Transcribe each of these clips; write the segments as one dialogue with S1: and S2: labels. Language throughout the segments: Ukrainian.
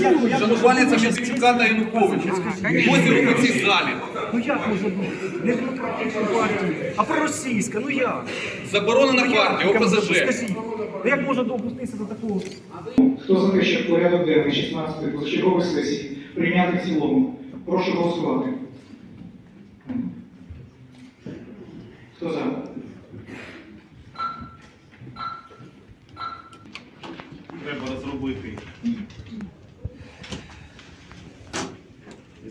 S1: чують.
S2: Шанувальниця Медведчука та Януковича. Ось в цій залі.
S1: Ну як може бути? Не демократична партія, а проросійська, ну як?
S2: Заборонена
S1: Ну,
S2: партія,
S1: Яка може бути?
S2: ОПЗЖ.
S1: Скажіть, ну як можна допуститися до такого?
S3: Хто за те, щоб порядок денний 16-ї позачергової сесії прийняти в цілому? Прошу голосувати. Хто за?
S4: треба розробити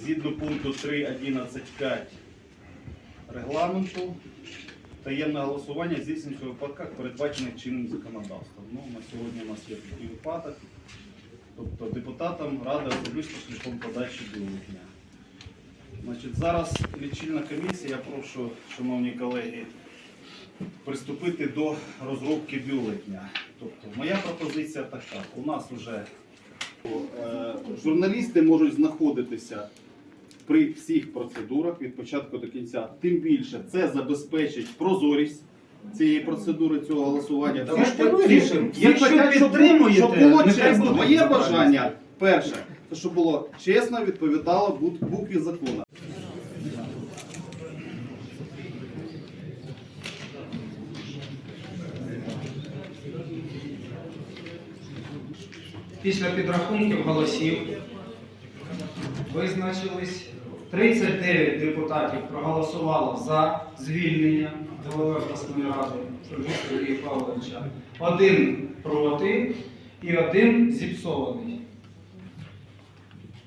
S4: згідно пункту 3.11.5 регламенту таємне голосування здійснюється у випадках, передбачених чинним законодавством. Ну, на сьогодні у нас є такий випадок. Тобто депутатам рада особисто шляхом подачі бюлетня. Значить, зараз лічильна комісія, я прошу, шановні колеги, приступити до розробки бюлетня. Тобто, моя пропозиція така. У нас вже е, журналісти можуть знаходитися при всіх процедурах від початку до кінця. Тим більше це забезпечить прозорість цієї процедури, цього голосування. Всі ж
S1: Давайте
S4: всі-
S1: вирішимо.
S4: всі
S1: Якщо
S4: хочуть, щоб-
S1: підтримуєте,
S4: щоб було
S1: нехай
S4: чесно.
S1: буде.
S4: Моє бажання перше, це щоб було чесно, відповідало бу- букві закону.
S5: Після підрахунків голосів визначились 39 депутатів проголосувало за звільнення голови обласної ради Сергія Павловича, один проти і один зіпсований.